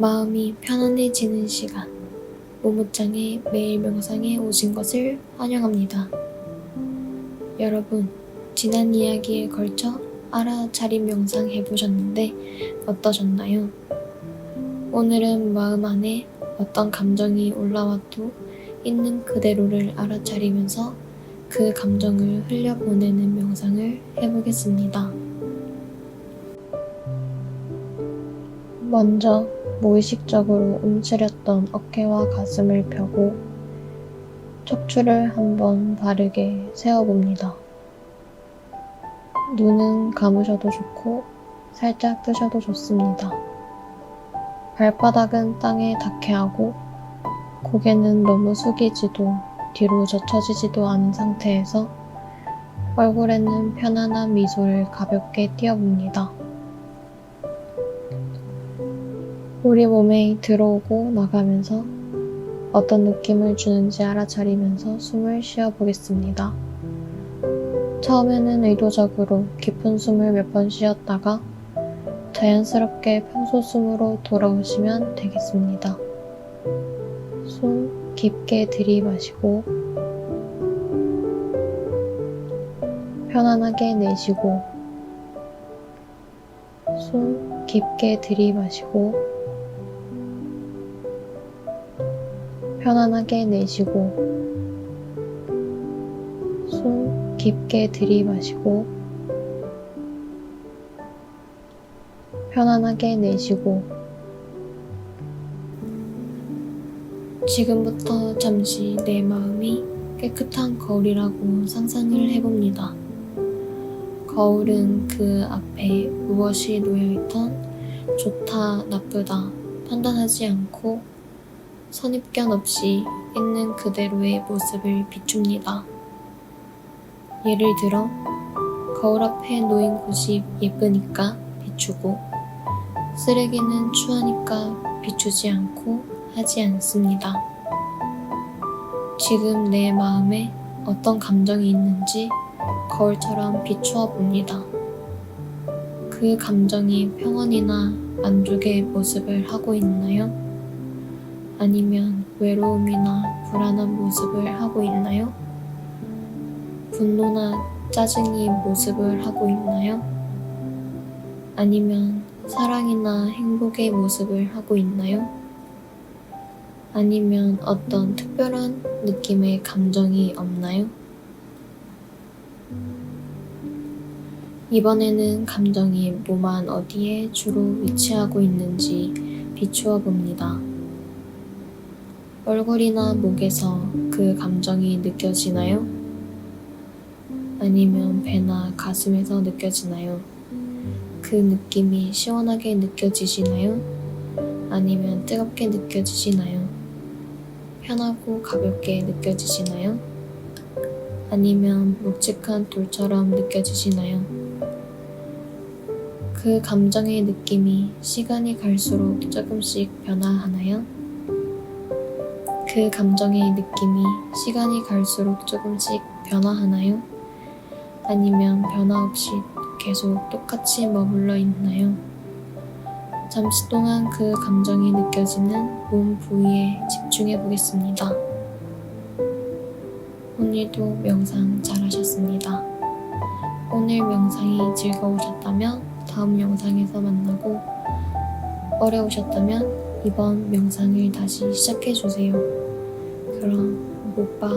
마음이 편안해지는 시간. 모모짱의 매일 명상에 오신 것을 환영합니다. 여러분, 지난 이야기에 걸쳐 알아차림 명상 해보셨는데 어떠셨나요? 오늘은 마음 안에 어떤 감정이 올라와도 있는 그대로를 알아차리면서 그 감정을 흘려보내는 명상을 해보겠습니다. 먼저 무의식적으로 움츠렸던 어깨와 가슴을 펴고 척추를 한번 바르게 세워봅니다. 눈은 감으셔도 좋고 살짝 뜨셔도 좋습니다. 발바닥은 땅에 닿게 하고 고개는 너무 숙이지도 뒤로 젖혀지지도 않은 상태에서 얼굴에는 편안한 미소를 가볍게 띄워봅니다. 우리 몸에 들어오고 나가면서 어떤 느낌을 주는지 알아차리면서 숨을 쉬어 보겠습니다. 처음에는 의도적으로 깊은 숨을 몇 번 쉬었다가 자연스럽게 평소 숨으로 돌아오시면 되겠습니다. 숨 깊게 들이마시고 편안하게 내쉬고 숨 깊게 들이마시고 편안하게 내쉬고 숨 깊게 들이마시고 편안하게 내쉬고 지금부터 잠시 내 마음이 깨끗한 거울이라고 상상을 해봅니다. 거울은 그 앞에 무엇이 놓여있던 좋다, 나쁘다 판단하지 않고 선입견 없이 있는 그대로의 모습을 비춥니다. 예를 들어, 거울 앞에 놓인 곳이 예쁘니까 비추고, 쓰레기는 추하니까 비추지 않고 하지 않습니다. 지금 내 마음에 어떤 감정이 있는지 거울처럼 비추어 봅니다. 그 감정이 평온이나 만족의 모습을 하고 있나요? 아니면 외로움이나 불안한 모습을 하고 있나요? 분노나 짜증이 모습을 하고 있나요? 아니면 사랑이나 행복의 모습을 하고 있나요? 아니면 어떤 특별한 느낌의 감정이 없나요? 이번에는 감정이 몸 안 어디에 주로 위치하고 있는지 비추어 봅니다. 얼굴이나 목에서 그 감정이 느껴지나요? 아니면 배나 가슴에서 느껴지나요? 그 느낌이 시원하게 느껴지시나요? 아니면 뜨겁게 느껴지시나요? 편하고 가볍게 느껴지시나요? 아니면 묵직한 돌처럼 느껴지시나요? 그 감정의 느낌이 시간이 갈수록 조금씩 변화하나요? 그 감정의 느낌이 시간이 갈수록 조금씩 변화하나요? 아니면 변화 없이 계속 똑같이 머물러 있나요? 잠시 동안 그 감정이 느껴지는 몸 부위에 집중해 보겠습니다. 오늘도 명상 잘 하셨습니다. 오늘 명상이 즐거우셨다면 다음 영상에서 만나고 어려우셨다면 이번 명상을 다시 시작해 주세요. 그럼 못 봐.